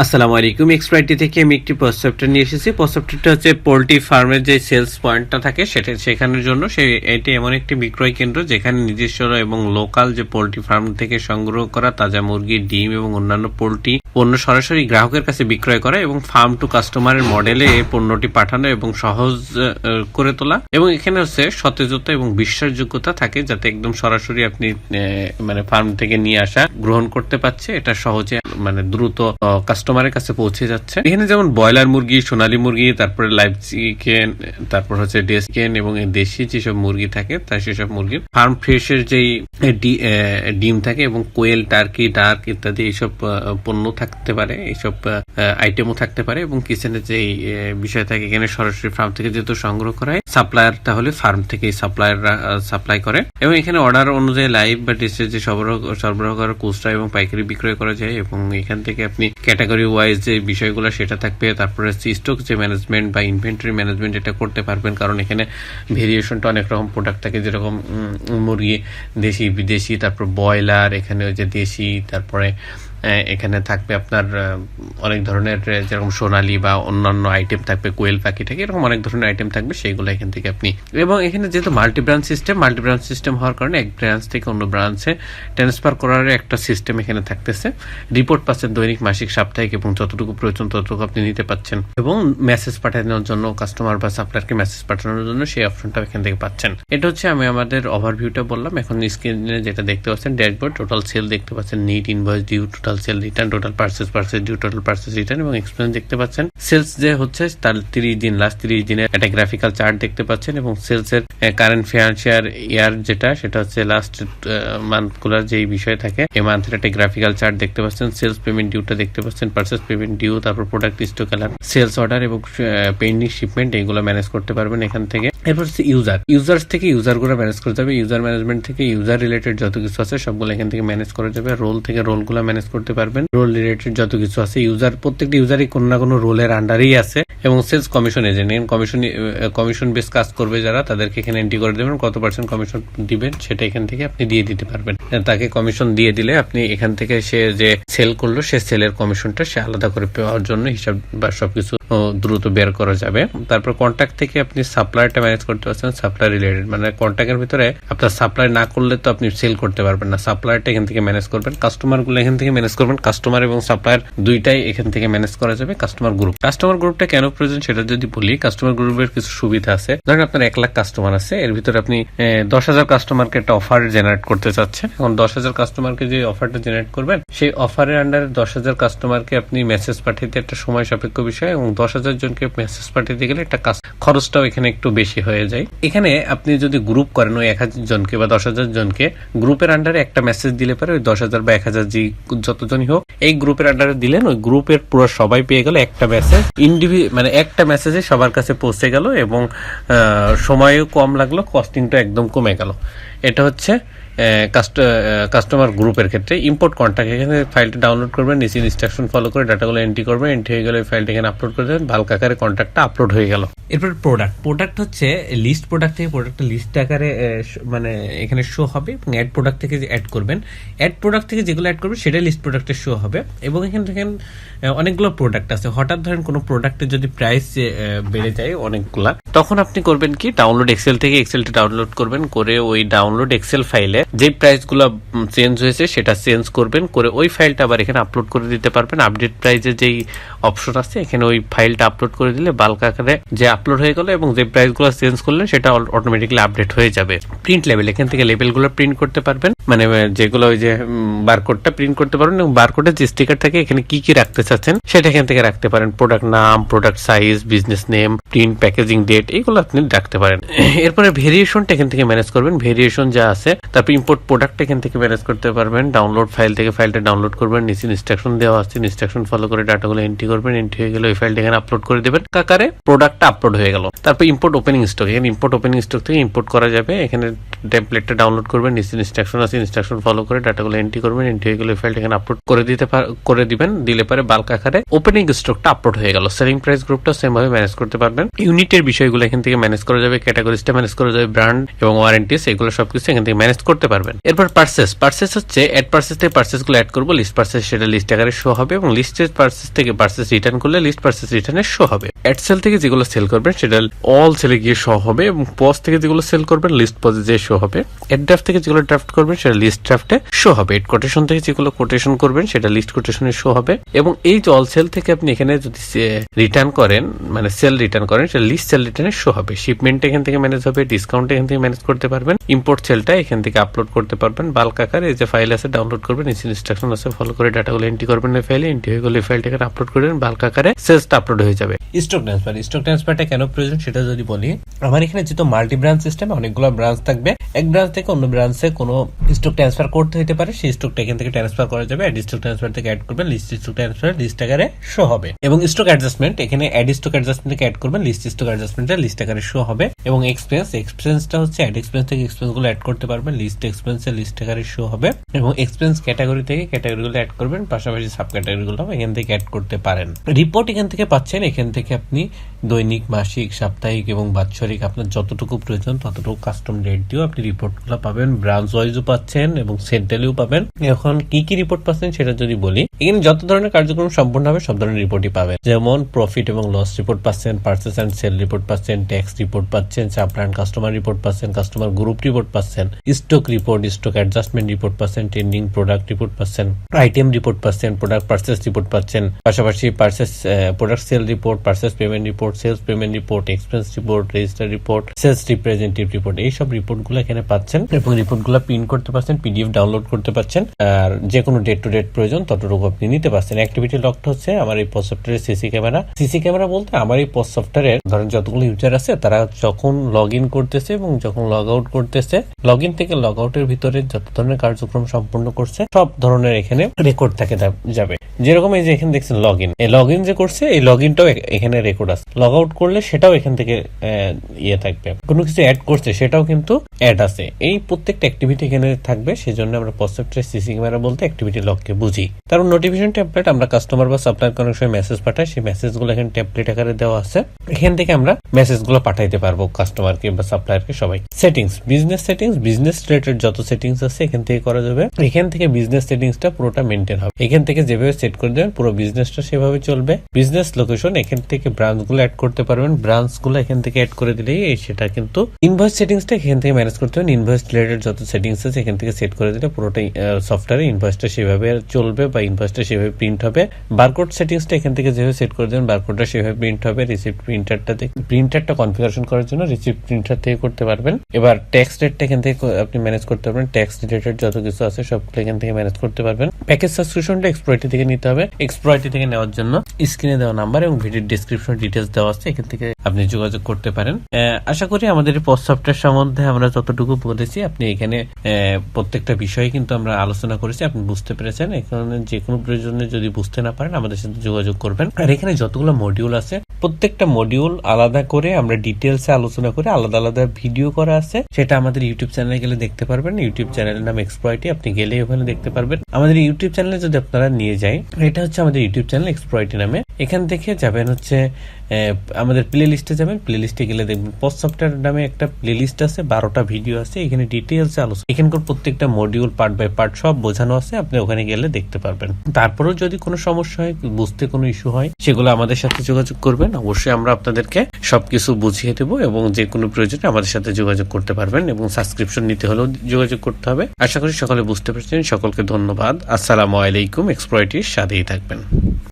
আসসালামু আলাইকুম এক্সপ্রাইটি থেকে আমি একটি প্রস্তাবটা নিয়ে এসেছি। প্রস্তাবটা হচ্ছে পোলট্রি ফার্মের যে সেলস পয়েন্টটা থাকে, সেটা সেখানের জন্য। সেই এটি এমন একটি বিক্রয় কেন্দ্র যেখানে নিজস্ব এবং লোকাল যে পোলট্রি ফার্ম থেকে সংগ্রহ করা তাজা মুরগি, ডিম এবং অন্যান্য পোলট্রি পণ্য সরাসরি গ্রাহকের কাছে বিক্রয় করা এবং ফার্ম টু কাস্টমারের মডেলে এই পণ্যটি পাঠানো এবং সহজ করে তোলা। এবং এখানে হচ্ছে সতেজতা এবং বিশ্বাসযোগ্যতা থাকে, যাতে একদম সরাসরি আপনি মানে ফার্ম থেকে নিয়ে আসা, গ্রহণ করতে পারছে। এটা সহজে মানে দ্রুত কাস্টমারের কাছে পৌঁছে যাচ্ছে। এখানে যেমন ব্রয়লার মুরগি, সোনালী মুরগি, তারপরে লাইভ চিকেন তারপর হচ্ছে ডে চিকেন এবং দেশি যেসব মুরগি থাকে, তার সেসব মুরগির ফার্ম ফ্রেশের যেই ডিম থাকে এবং কোয়েল টার্কি ডার্ক ইত্যাদি এইসব পণ্য থাকতে পারে, এইসব আইটেমও থাকতে পারে এবং কিচেনের যেই বিষয় থাকে, এখানে সরাসরি ফার্ম থেকে যেহেতু সংগ্রহ করা হয় সাপ্লায়ার তাহলে ফার্ম থেকে সাপ্লায়ার সাপ্লাই করে এবং এখানে অর্ডার অনুযায়ী লাইভ বা ডিসে যে সরবরাহ সরবরাহ করা এবং পাইকারি বিক্রয় করা যায় এবং এখান থেকে আপনি ক্যাটাগরি ওয়াইজ যে বিষয়গুলো সেটা থাকবে, তারপরে স্টক যে ম্যানেজমেন্ট বা ইনভেন্টরি ম্যানেজমেন্ট এটা করতে পারবেন, কারণ এখানে ভেরিয়েশনটা অনেক রকম প্রোডাক্ট থাকে, যেরকম মুরগি, দেশি, বিদেশি, তারপর ব্রয়লার, এখানে ওই যে দেশি, তারপরে এখানে থাকবে আপনার অনেক ধরনের যেরকম সোনালি বা অন্যান্য আইটেম থাকবে, কোয়েল পাখি থাকে, এরকম অনেক ধরনের আইটেম থাকবে সেইগুলো এখান থেকে আপনি, এবং এখানে যেহেতু multi branch system multi branch system হওয়ার কারণে এক ব্রাঞ্চ থেকে অন্য ব্রাঞ্চে ট্রান্সফার করার একটা সিস্টেম এখানে থাকতেছে। রিপোর্ট পাচ্ছেন দৈনিক, মাসিক, সাপ্তাহিক, এবং যতটুকু প্রয়োজন ততটুকু আপনি নিতে পাচ্ছেন। এবং মেসেজ পাঠানোর জন্য কাস্টমার বা সাপ্লায়ারকে মেসেজ পাঠানোর জন্য সেই অপশনটা এখান থেকে পাচ্ছেন। এটা হচ্ছে আমি আমাদের ওভারভিউটা বললাম। এখন স্ক্রিনে যেটা দেখতে পাচ্ছেন ড্যাশবোর্ড টোটাল সেল দেখতে পাচ্ছেন net invoice due total sale return total purchase purchase due total purchase return এবং এক্সপেন্স দেখতে পাচ্ছেন। সেলস যে হচ্ছে তার তিরিশ দিন লাস্ট তিরিশ দিনের একটা গ্রাফিক্যাল চার্ট দেখতে পাচ্ছেন এবং সেলস এর কারেন্ট ফিনান্সিয়াল ইয়ার যেটা, সেটা হচ্ছে লাস্ট মান্থগুলার যেই বিষয় থাকে এই মান্থের একটা গ্রাফিক্যাল চার্ট দেখতে পাচ্ছেন। সেলস পেমেন্ট ডিউটা দেখতে পাচ্ছেন পার্সেস পেমেন্ট ডিউ তারপর product stock colour sales order এবং পেন্ডিং শিপমেন্ট এইগুলো ম্যানেজ করতে পারবেন এখান থেকে। এরপর হচ্ছে ইউজার ইউজার্স থেকে ইউজারগুলো ম্যানেজ করতে হবে ইউজার ম্যানেজমেন্ট থেকে ইউজার রিলেটেড যত কিছু আছে, সবগুলো এখান থেকে ম্যানেজ করা যাবে। রোল থেকে রোলগুলো ম্যানেজ করতে পারবেন। রোল রিলেটেড যত কিছু আছে ইউজার প্রত্যেকটি ইউজারই কোনো না কোনো রোলের আন্ডারেই আছে। এবং sales commission agent commission commission base কাজ করবে যারা, তাদেরকে এখানে এন্ট্রি করে দেবেন, কত পার্সেন্ট কমিশন দিবেন সেটা এখান থেকে আপনি দিয়ে দিতে পারবেন। তাকে কমিশন দিয়ে দিলে আপনি এখান থেকে সে যে সেল করল, সে সেলের কমিশনটা সে আলাদা করে পাওয়ার জন্য হিসাব বা সবকিছু দ্রুত বের করা যাবে। তারপর কন্ট্যাক্ট থেকে আপনি সাপ্লায়ারটা ম্যানেজ করতে পারছেন সাপ্লাই রিলেটেড মানে কন্ট্যাক্টের ভিতরে আপনার সাপ্লাই না করলে তো আপনি সেল করতে পারবেন না। সাপ্লায়ারটা এখান থেকে ম্যানেজ করবেন কাস্টমারগুলো এখান থেকে ম্যানেজ করবেন কাস্টমার এবং সাপ্লায়ার দুইটাই এখান থেকে ম্যানেজ করা যাবে কাস্টমার গ্রুপ কাস্টমার গ্রুপটা কেন প্রয়োজন, সেটা যদি বলি কাস্টমার গ্রুপের কিছু সুবিধা আছে। ধরেন আপনার এক লাখ কাস্টমার আছে, এর ভিতরে আপনি দশ হাজার কাস্টমারকে একটা অফার জেনারেট করতে চাচ্ছেন। এখন দশ হাজার কাস্টমারকে যে অফারটা জেনারেট করবেন, সেই অফারের আন্ডারে দশ হাজার কাস্টমারকে আপনি মেসেজ পাঠাইতে একটা সময় সাপেক্ষ বিষয় এবং দশ হাজার জনকে মেসেজ পাঠাতে গেলে একটা খরচটাও এখানে একটু বেশি হয়ে যায়। এখানে আপনি যদি গ্রুপ করেন ওই এক হাজার জনকে বা দশ হাজার জনকে গ্রুপের আন্ডারে একটা মেসেজ দিলে পারে ওই দশ হাজার বা এক হাজার যতজনই হোক, এই গ্রুপের আন্ডারে দিলেন, ওই গ্রুপের পুরো সবাই পেয়ে গেল একটা মেসেজ ইন্ডিভি মানে একটা মেসেজে সবার কাছে পৌঁছে গেল এবং সময়ও কম লাগল কস্টিংটা একদম কমে গেল। এটা হচ্ছে কাস্টমার গ্রুপের ক্ষেত্রে। ইম্পোর্ট কন্ট্যাক্ট এখানে ফাইলটা ডাউনলোড করবেন, নিচে ইনস্ট্রাকশন ফলো করে ডাটাগুলো এন্ট্রি করবেন এন্ট্রি হয়ে গেলে ফাইলটা এখানে আপলোড করে দেবেন ভালো আকারে কন্ট্যাক্টটা আপলোড হয়ে গেল। এরপর প্রোডাক্ট প্রোডাক্ট হচ্ছে লিস্ট প্রোডাক্ট থেকে প্রোডাক্টটা লিস্ট আকারে মানে এখানে শো হবে এবং অ্যাড প্রোডাক্ট থেকে যে অ্যাড করবেন অ্যাড প্রোডাক্ট থেকে যেগুলো অ্যাড করবেন, সেটাই লিস্ট প্রোডাক্টে শো হবে। এবং এখানে দেখেন অনেকগুলো প্রোডাক্ট আছে। হঠাৎ ধরেন কোনো প্রোডাক্টের যদি প্রাইস বেড়ে যায় অনেকগুলা। তখন আপনি করবেন কি ডাউনলোড এক্সেল থেকে এক্সেলটা ডাউনলোড করবেন, করে ওই ডাউনলোড এক্সেল ফাইলে যে প্রাইসগুলো চেঞ্জ হয়েছে সেটা চেঞ্জ করবেন, করে ওই ফাইলটা আবার এখানে আপলোড করে দিতে পারবেন। আপডেট প্রাইজের যেই অপশন আছে, এখানে ওই ফাইলটা আপলোড করে দিলে বাল্ক আকারে যে আপলোড হয়ে গেল এবং যে প্রাইসগুলো চেঞ্জ করলেন, সেটা অটোমেটিকলি আপডেট হয়ে যাবে। প্রিন্ট লেভেল এখান থেকে লেভেলগুলো প্রিন্ট করতে পারবেন। মানে যেগুলো ওই যে বারকোডটা প্রিন্ট করতে পারবেন এবং বারকোডের যে স্টিকার থাকে, এখানে কি কি রাখতে চাচ্ছেন, সেটা এখান থেকে রাখতে পারেন। প্রোডাক্ট নাম product size business name print packaging date এগুলো আপনি রাখতে পারেন। এরপরে ভেরিয়েশনটা এখান থেকে ম্যানেজ করবেন। ভেরিয়েশন যা আছে, তারপর ইম্পোর্ট প্রোডাক্ট এখান থেকে ম্যানেজ করতে পারবেন। ডাউনলোড ফাইল থেকে ফাইলটা ডাউনলোড করবেন। নিচে ইনস্ট্রাকশন দেওয়া আছে। ইনস্ট্রাকশন ফলো করে ডাটাগুলো এন্ট্রি করবেন। এন্ট্রি হয়ে গেলে ওই ফাইলটা এখানে আপলোড করে দেবেন। কাকারে প্রোডাক্টটা আপলোড হয়ে গেল। তারপর ইম্পোর্ট ওপেনিং স্টক এখানে ইম্পোর্ট ওপেনিং স্টক থেকে ইম্পোর্ট করা যাবে। এখানে টেমপ্লেটটা ডাউনলোড করবেন। নিচে ইনস্ট্রাকশন আছে। আছে ইনস্ট্রাকশন ফলো করে ডাটাগুলো এন্ট্রি করবেন এন্ট্রি হয়ে গেলে ফাইলটা এখানে আপলোড করে দিতে করে দিবেন, দিলে পরে বাল্ক আকারে ওপেনিং স্টকটা আপলোড হয়ে গেল। সেলিং প্রাইস গ্রুপটা সেম ভাবে ম্যানেজ করতে পারবেন। ইউনিটের বিষয়গুলো এখান থেকে ম্যানেজ করা যাবে ক্যাটাগরিজটা ম্যানেজ করা যাবে ব্র্যান্ড এবং ওয়ারেন্টিস এগুলো সবকিছু এখান থেকে ম্যানেজ করতে পারবেন। এরপর পার্সেস পার্সেস হচ্ছে অ্যাড পার্সেস থেকে পার্সেসগুলো অ্যাড করব লিস্ট পার্সেস সেটা লিস্ট আকারে শো হবে এবং লিস্টের পার্সেস থেকে পার্সেস রিটার্ন করলে লিস্ট পার্সেস রিটার্নে শো হবে। অ্যাড সেল থেকে যেগুলো সেল করবেন, সেটা অল সেলে গিয়ে শো হবে এবং পজ থেকে যেগুলো সেল করবেন লিস্ট পজে যে শো হবে। অ্যাড ড্রাফট থেকে যেগুলো ড্রাফট করবেন সেটা লিস্ট ড্রাফটে শো হবে। এড কোটেশন থেকে যেগুলো কোটেশন করবেন, সেটা লিস্ট কোটেশনে শো হবে। এবং এই যে অল সেল থেকে আপনি এখানে যদি রিটার্ন করেন মানে সেল রিটার্ন করেন, সেটা লিস্ট সেল রিটার্নে শো হবে। শিপমেন্ট এখান থেকে ম্যানেজ হবে ডিসকাউন্ট এখান থেকে ম্যানেজ করতে পারবেন ইম্পোর্ট সেলটা এখান থেকে আপলোড করতে পারবেন। বাল্ক আকারে এই যে ফাইল আছে ডাউনলোড করবেন, নিচে ইনস্ট্রাকশন আছে ফলো করে ডাটাগুলো এন্ট্রি করবেন এই ফাইলে এন্ট্রি হয়ে গেলে ফাইলটা এখানে আপলোড করবেন বাল্ক আকারে সেলসটা আপলোড হয়ে যাবে। স্টক ট্রান্সফার স্টক ট্রান্সফারটা কেন প্রয়োজন সেটা যদি বলি, আমার এখানে যেহেতু মাল্টি ব্রাঞ্চ সিস্টেম অনেকগুলো ব্রাঞ্চ থাকবে। এক ব্রাঞ্চ থেকে অন্য ব্রাঞ্চে কোনো স্টক ট্রান্সফার করতে হতে পারে, সেই স্টকটা এখান থেকে ট্রান্সফার করা যাবে অ্যাড স্টক ট্রান্সফার থেকে অ্যাড করবেন লিস্ট স্টক ট্রান্সফার লিস্ট আকারে শো হবে। এবং স্টক অ্যাডজাস্টমেন্ট এখানে অ্যাড স্টক অ্যাডজাস্টমেন্ট থেকে অ্যাড করবেন লিস্ট স্টক অ্যাডজাস্টমেন্টে লিস্ট আকারে শো হবে। এবং এক্সপেন্স এক্সপেন্সটা হচ্ছে অ্যাড এক্সপেন্স থেকে এক্সপেন্সগুলো অ্যাড করতে পারবেন লিস্ট এক্সপেন্সে লিস্ট আকারে শো হবে। এবং এক্সপেন্স ক্যাটাগরি থেকে ক্যাটাগরি গুলো অ্যাড করবেন, পাশাপাশি সাব ক্যাটাগরি গুলো এখান থেকে অ্যাড করতে পারেন। রিপোর্ট এখান থেকে পাচ্ছেন, এখান থেকে আপনি দৈনিক, মাসিক, সাপ্তাহিক এবং বাৎসরিক আপনার যতটুকু প্রয়োজন ততটুকু কাস্টম রেট দিয়েও আপনি রিপোর্টগুলো পাবেন। ব্রাঞ্চ ওয়াইজও পাচ্ছেন। এবং সেন্ট্রালিও পাবেন। এখন কি কি রিপোর্ট পাচ্ছেন সেটা যদি বলি, এখানে যত ধরনের কার্যক্রম সম্পূর্ণ হবে, সব ধরনের রিপোর্টই পাবেন। যেমন প্রফিট এবং লস রিপোর্ট পাচ্ছেন পার্চেস অ্যান্ড সেল রিপোর্ট পাচ্ছেন ট্যাক্স রিপোর্ট পাচ্ছেন সাপ্লাই কাস্টমার রিপোর্ট পাচ্ছেন কাস্টমার গ্রুপ রিপোর্ট পাচ্ছেন stock report stock adjustment report পাচ্ছেন ট্রেন্ডিং প্রোডাক্ট রিপোর্ট পাচ্ছেন আইটেম রিপোর্ট পাচ্ছেন প্রোডাক্ট পার্চেস রিপোর্ট পাচ্ছেন, পাশাপাশি purchase product sale report purchase payment report sales payment report expense report register report sales representative report এইসব রিপোর্টগুলো এখানে পাচ্ছেন। এবং রিপোর্টগুলো প্রিন্ট করতে পারছেন, পিডিএফ ডাউনলোড করতে পারছেন, আর যে কোনো ডেট টু ডেট প্রয়োজন ততটুকু আপনি নিতে পারছেন। অ্যাক্টিভিটি লকটা হচ্ছে আমার এই পোস্ট সফটওয়্যারের সিসি ক্যামেরা সিসি ক্যামেরা বলতে আমার এই পোস্ট সফটওয়্যারের ধরেন যতগুলো ইউজার আছে, তারা যখন লগ ইন করতেছে এবং যখন লগ আউট করতেছে লগ ইন থেকে লগ আউটের ভিতরে যত ধরনের কার্যক্রম সম্পূর্ণ করছে, সব ধরনের এখানে রেকর্ড থাকে যাবে। যেরকম এই যে এখানে দেখছেন লগ ইন এই লগ ইন যে করছে, এই লগ ইনটাও এখানে রেকর্ড আছে। লগ আউট করলে সেটাও এখান থেকে ইয়ে থাকবে। কোনো কিছু অ্যাড করছে, সেটাও কিন্তু অ্যাড আছে। এই প্রত্যেকটা অ্যাক্টিভিটি এখানে থাকবে, সেজন্য আমরা পসেপ্টের সিসি ক্যামেরা বলতে অ্যাক্টিভিটি লককে বুঝি। তারপর নোটিফিকেশন ট্যাবলেট আমরা কাস্টমার বা সাপ্লায়ার অনেক সময় মেসেজ পাঠাই, সেই মেসেজগুলো এখানে ট্যাবলেট আকারে দেওয়া আছে। এখান থেকে আমরা মেসেজগুলো পাঠাইতে পারব কাস্টমারকে বা সাপ্লায়ারকে সবাই। Settings business settings business related যত সেটিংস আছে এখান থেকে করা যাবে। এখান থেকে বিজনেস সেটিংসটা পুরোটা মেনটেন হবে। এখান থেকে যেভাবে সেট করে দেবেন, পুরো বিজনেসটা সেভাবে চলবে। বিজনেস লোকেশন এখান থেকে ব্রাঞ্চগুলো অ্যাড করতে পারবেন। ব্রাঞ্চগুলো এখান থেকে অ্যাড করে দিলেই সেটা কিন্তু ইনভয়েস সেটিংসটা এখান থেকে ম্যানেজ করতে হবে ইনভয়েস রিলেটেড যত সেটিংস আছে এখান থেকে সেট করে দিলে পুরোটাই সফটওয়্যারে ইনভয়েসটা সেভাবে চলবে বা ইনভয়েসটা সেভাবে প্রিন্ট হবে। বারকোড সেটিংসটা এখান থেকে যেভাবে সেট করে দেবেন বারকোডটা সেভাবে প্রিন্ট হবে রিসিপ্ট প্রিন্টারটা প্রিন্টারটা কনফিগারেশন করার জন্য রিসিপ্ট প্রিন্টার থেকে করতে পারবেন। এবার ট্যাক্স রেটটা এখান থেকে আপনি ম্যানেজ করতে পারবেন। ট্যাক্স রিলেটেড যত কিছু আছে সবগুলো এখান থেকে ম্যানেজ করতে পারবেন। প্যাকেজ সাবস্ক্রিপশনটা এক্সপ্লয়টি থেকে নিতে হবে। এক্সপ্লয়টি থেকে নেওয়ার জন্য স্ক্রিনে দেওয়া নাম্বার এবং ভিডিও ডিসক্রিপশন ডিটেলস দেওয়া আছে, এখান থেকে আপনি যোগাযোগ করতে পারেন। আশা করি আমাদের পোস্ট সফটওয়্যার সম্বন্ধে আমরা যতটুকু বলেছি আপনি এখানে প্রত্যেকটা বিষয়ে কিন্তু আমরা আলোচনা করেছি, আপনি বুঝতে পেরেছেন। এখানে যে কোনো প্রয়োজনে যদি বুঝতে না পারেন, আমাদের সাথে যোগাযোগ করবেন। আর এখানে যতগুলো মডিউল আছে, প্রত্যেকটা মডিউল আলাদা করে আমরা ডিটেলসে আলোচনা করে আলাদা আলাদা ভিডিও করা আছে। সেটা আমাদের ইউটিউব চ্যানেলে গেলে দেখতে পারবেন। ইউটিউব চ্যানেলের নাম এক্সপ্লয়টি আপনি গেলে ওখানে দেখতে পারবেন। আমাদের ইউটিউব চ্যানেলে যদি আপনারা নিয়ে যাই, এটা হচ্ছে আমাদের ইউটিউব চ্যানেল এক্সপ্লয়টি নামে। এখান থেকে যাবেন হচ্ছে আমাদের প্লে লিস্টে যাবেন। প্লে লিস্টে গেলে দেখবেন পোস্ট সফটওয়্যার নামে একটা প্লে লিস্ট আছে, বারোটা ভিডিও আছে, এখানে ডিটেলসে আলোচনা এখানকার প্রত্যেকটা মডিউল পার্ট বাই পার্ট সব বোঝানো আছে, আপনি ওখানে গেলে দেখতে পারবেন। তারপরেও যদি কোনো সমস্যা হয়, বুঝতে কোনো ইস্যু হয়, সেগুলো আমাদের সাথে যোগাযোগ করবেন। অবশ্যই আমরা আপনাদেরকে সবকিছু বুঝিয়ে দেবো এবং যে কোনো প্রয়োজনে আমাদের সাথে যোগাযোগ করতে পারবেন এবং সাবস্ক্রিপশন নিতে হলেও যোগাযোগ করতে হবে। আশা করি সকলে বুঝতে পারছেন। সকলকে ধন্যবাদ। আসসালামু আলাইকুম। এক্সপ্লয়টির সাথেই থাকবেন।